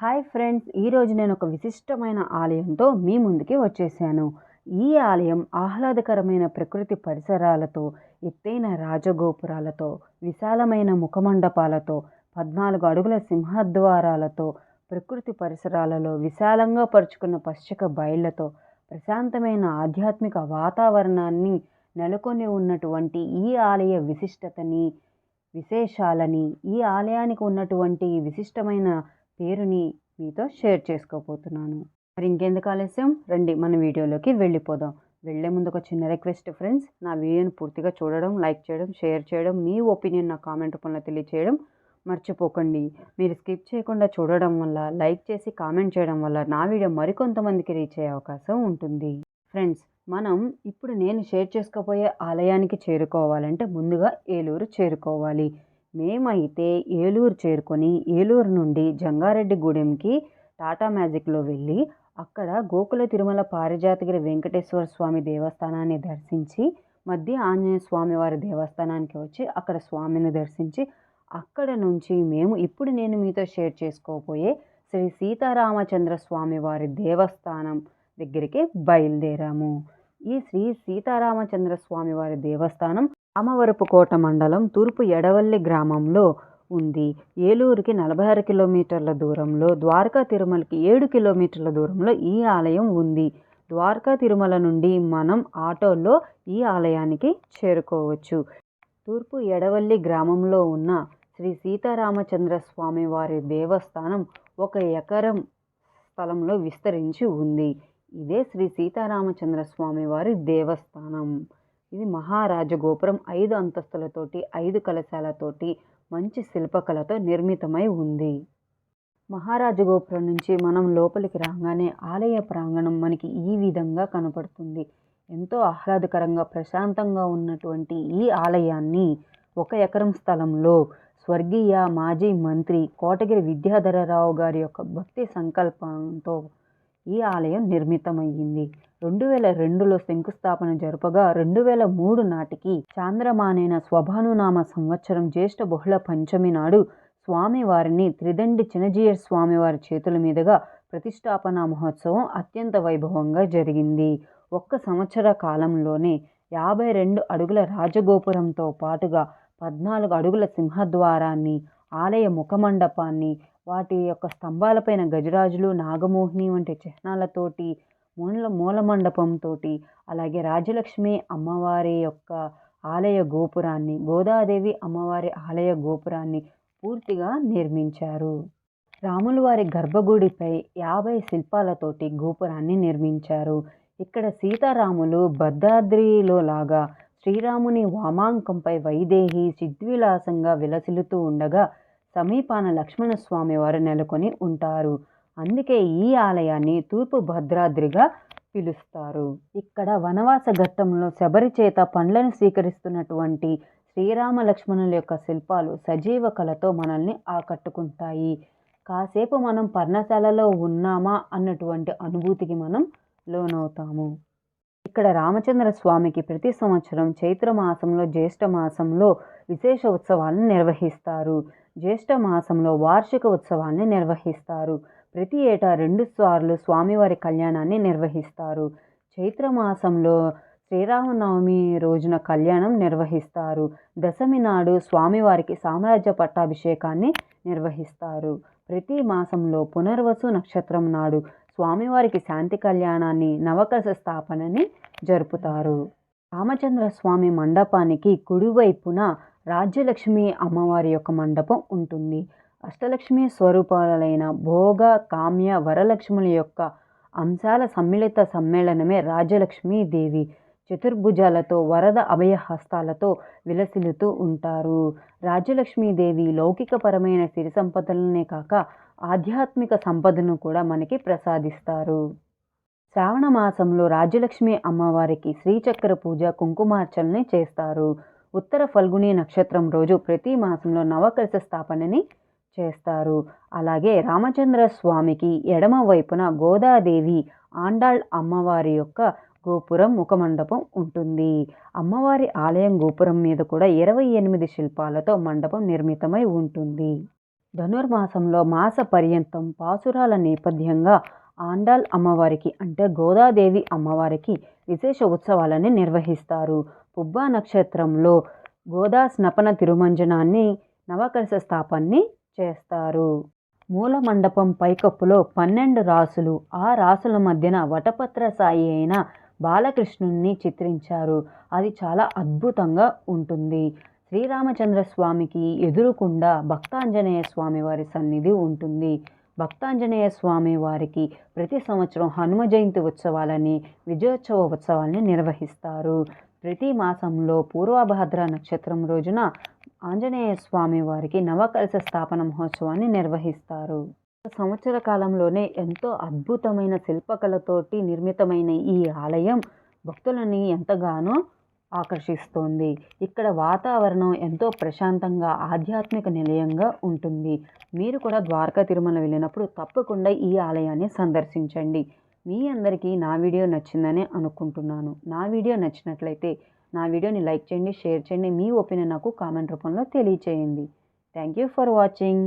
Hi friends ఈరోజు నేను ఒక విశిష్టమైన ఆలయంతో మీ ముందుకి వచ్చేసాను. ఈ ఆలయం ఆహ్లాదకరమైన ప్రకృతి పరిసరాలతో ఎత్తైన రాజగోపురాలతో విశాలమైన ముఖమండపాలతో పద్నాలుగు అడుగుల సింహద్వారాలతో ప్రకృతి పరిసరాలలో విశాలంగా పరుచుకున్న పశ్చిక బయళ్ళతో ప్రశాంతమైన ఆధ్యాత్మిక వాతావరణాన్ని నెలకొని ఉన్నటువంటి ఈ ఆలయ విశిష్టతని విశేషాలని ఈ ఆలయానికి ఉన్నటువంటి విశిష్టమైన పేరుని మీతో షేర్ చేసుకోబోతున్నాను. మరి ఇంకెందుకు ఆలస్యం? రండి మన వీడియోలోకి వెళ్ళిపోదాం. వెళ్ళే ముందు ఒక చిన్న రిక్వెస్ట్ ఫ్రెండ్స్. నా వీడియోని పూర్తిగా చూడడం లైక్ చేయడం షేర్ చేయడం మీ ఒపీనియన్ నా కామెంట్ రూపంలో తెలియచేయడం మర్చిపోకండి. మీరు స్కిప్ చేయకుండా చూడడం వల్ల లైక్ చేసి కామెంట్ చేయడం వల్ల నా వీడియో మరికొంతమందికి రీచ్ అయ్యే అవకాశం ఉంటుంది. ఫ్రెండ్స్ మనం ఇప్పుడు నేను షేర్ చేసుకోబోయే ఆలయానికి చేరుకోవాలంటే ముందుగా ఏలూరు చేరుకోవాలి. మేమైతే ఏలూరు చేరుకొని ఏలూరు నుండి జంగారెడ్డిగూడెంకి టాటా మ్యాజిక్లో వెళ్ళి అక్కడ గోకుల తిరుమల పారిజాతగిరి వెంకటేశ్వర స్వామి దేవస్థానాన్ని దర్శించి మధ్య ఆంజనేయ స్వామి వారి దేవస్థానానికి వచ్చి అక్కడ స్వామిని దర్శించి అక్కడ నుంచి మేము ఇప్పుడు నేను మీతో షేర్ చేసుకోబోయే శ్రీ సీతారామచంద్ర స్వామి వారి దేవస్థానం దగ్గరికి బయలుదేరాము. ఈ శ్రీ సీతారామచంద్ర స్వామి వారి దేవస్థానం రామవరపుకోట మండలం తూర్పు ఎడవల్లి గ్రామంలో ఉంది. ఏలూరుకి నలభై ఆరు కిలోమీటర్ల దూరంలో ద్వారకా తిరుమలకి ఏడు కిలోమీటర్ల దూరంలో ఈ ఆలయం ఉంది. ద్వారకా తిరుమల నుండి మనం ఆటోలో ఈ ఆలయానికి చేరుకోవచ్చు. తూర్పు ఎడవల్లి గ్రామంలో ఉన్న శ్రీ సీతారామచంద్ర స్వామి వారి దేవస్థానం ఒక ఎకరం స్థలంలో విస్తరించి ఉంది. ఇదే శ్రీ సీతారామచంద్ర స్వామి వారి దేవస్థానం. ఇది మహారాజ గోపురం ఐదు అంతస్తులతోటి ఐదు కలశాలతోటి మంచి శిల్పకళతో నిర్మితమై ఉంది. మహారాజ గోపురం నుంచి మనం లోపలికి రాగానే ఆలయ ప్రాంగణం మనకి ఈ విధంగా కనపడుతుంది. ఎంతో ఆహ్లాదకరంగా ప్రశాంతంగా ఉన్నటువంటి ఈ ఆలయాన్ని ఒక ఎకరం స్థలంలో స్వర్గీయ మాజీ మంత్రి కోటగిరి విద్యాధరరావు గారి యొక్క భక్తి సంకల్పంతో ఈ ఆలయం నిర్మితమయ్యింది. రెండు వేల రెండులో శంకుస్థాపన జరపగా రెండు వేల మూడు నాటికి చాంద్రమానేన స్వభానునామ సంవత్సరం జ్యేష్ఠ బహుళ పంచమి నాడు స్వామివారిని త్రిదండి చినజీయర్ స్వామివారి చేతుల మీదుగా ప్రతిష్టాపన మహోత్సవం అత్యంత వైభవంగా జరిగింది. ఒక్క సంవత్సర కాలంలోనే యాభై రెండు అడుగుల రాజగోపురంతో పాటుగా పద్నాలుగు అడుగుల సింహద్వారాన్ని ఆలయ ముఖమండపాన్ని వాటి యొక్క స్తంభాలపైన గజరాజులు నాగమోహిని వంటి చిహ్నాలతోటి మూల మూల మండపంతో అలాగే రాజలక్ష్మి అమ్మవారి యొక్క ఆలయ గోపురాన్ని గోదాదేవి అమ్మవారి ఆలయ గోపురాన్ని పూర్తిగా నిర్మించారు. రాములవారి గర్భగుడిపై యాభై శిల్పాలతోటి గోపురాన్ని నిర్మించారు. ఇక్కడ సీతారాములు భద్రాద్రిలో లాగా శ్రీరాముని వామాంకంపై వైదేహి సిద్విలాసంగా విలసిల్లుతూ ఉండగా సమీపాన లక్ష్మణ స్వామి వారు నెలకొని ఉంటారు. అందుకే ఈ ఆలయాన్ని తూర్పు భద్రాద్రిగా పిలుస్తారు. ఇక్కడ వనవాస ఘట్టంలో శబరి చేత పండ్లను స్వీకరిస్తున్నటువంటి శ్రీరామ లక్ష్మణుల యొక్క శిల్పాలు సజీవ కళతో మనల్ని ఆకట్టుకుంటాయి. కాసేపు మనం పర్ణశాలలో ఉన్నామా అన్నటువంటి అనుభూతికి మనం లోనవుతాము. ఇక్కడ రామచంద్ర స్వామికి ప్రతి సంవత్సరం చైత్ర మాసంలో జ్యేష్ఠ మాసంలో విశేష ఉత్సవాలను నిర్వహిస్తారు. జ్యేష్ఠ మాసంలో వార్షిక ఉత్సవాన్ని నిర్వహిస్తారు. ప్రతి ఏటా రెండు సార్లు స్వామివారి కళ్యాణాన్ని నిర్వహిస్తారు. చైత్ర మాసంలో శ్రీరామనవమి రోజున కళ్యాణం నిర్వహిస్తారు. దశమి నాడు స్వామివారికి సామ్రాజ్య పట్టాభిషేకాన్ని నిర్వహిస్తారు. ప్రతి మాసంలో పునర్వసు నక్షత్రం నాడు స్వామివారికి శాంతి కళ్యాణాన్ని నవకలశ స్థాపనని జరుపుతారు. రామచంద్ర స్వామి మండపానికి కుడివైపున రాజ్యలక్ష్మి అమ్మవారి యొక్క మండపం ఉంటుంది. అష్టలక్ష్మి స్వరూపాలైన భోగ కామ్య వరలక్ష్ముల యొక్క అంశాల సమ్మిళిత సమ్మేళనమే రాజలక్ష్మీ దేవి. చతుర్భుజాలతో వరద అభయహస్తాలతో విలసిల్లుతూ ఉంటారు. రాజలక్ష్మీదేవి లౌకికపరమైన సిరి సంపదలనే కాక ఆధ్యాత్మిక సంపదను కూడా మనకి ప్రసాదిస్తారు. శ్రావణ మాసంలో రాజ్యలక్ష్మి అమ్మవారికి శ్రీచక్ర పూజ కుంకుమార్చనని చేస్తారు. ఉత్తర ఫల్గుని నక్షత్రం రోజు ప్రతి మాసంలో నవకలశ స్థాపనని చేస్తారు. అలాగే రామచంద్ర స్వామికి ఎడమ వైపున గోదాదేవి ఆండాళ్ అమ్మవారి యొక్క గోపురం ముఖమండపం ఉంటుంది. అమ్మవారి ఆలయం గోపురం మీద కూడా ఇరవై ఎనిమిది శిల్పాలతో మండపం నిర్మితమై ఉంటుంది. ధనుర్మాసంలో మాస పర్యంతం పాసురాల నేపథ్యంగా ఆండాల్ అమ్మవారికి అంటే గోదాదేవి అమ్మవారికి విశేష ఉత్సవాలని నిర్వహిస్తారు. పుబ్బా నక్షత్రంలో గోదా స్నపన తిరుమంజనాన్ని నవకలశ స్థాపాన్ని చేస్తారు. మూల మండపం పైకప్పులో పన్నెండు రాసులు. ఆ రాసుల మధ్యన వటపత్ర సాయి అయిన బాలకృష్ణుణ్ణి చిత్రించారు. అది చాలా అద్భుతంగా ఉంటుంది. శ్రీరామచంద్ర స్వామికి ఎదురుకుండా భక్తాంజనేయ స్వామి వారి సన్నిధి ఉంటుంది. భక్తాంజనేయ స్వామి వారికి ప్రతి సంవత్సరం హనుమ జయంతి ఉత్సవాలని విజయోత్సవ ఉత్సవాలని నిర్వహిస్తారు. ప్రతి మాసంలో పూర్వభద్ర నక్షత్రం రోజున ఆంజనేయ స్వామి వారికి నవకలశ స్థాపన మహోత్సవాన్ని నిర్వహిస్తారు. సంవత్సర కాలంలోనే ఎంతో అద్భుతమైన శిల్పకళతోటి నిర్మితమైన ఈ ఆలయం భక్తులని ఎంతగానో ఆకర్షిస్తోంది. ఇక్కడ వాతావరణం ఎంతో ప్రశాంతంగా ఆధ్యాత్మిక నిలయంగా ఉంటుంది. మీరు కూడా ద్వారకా తిరుమల వెళ్ళినప్పుడు తప్పకుండా ఈ ఆలయాన్ని సందర్శించండి. మీ అందరికీ నా వీడియో నచ్చిందని అనుకుంటున్నాను. నా వీడియో నచ్చినట్లయితే నా వీడియోని లైక్ చేయండి షేర్ చేయండి మీ ఒపీనియన్ నాకు కామెంట్ రూపంలో తెలియచేయండి. Thank you for watching.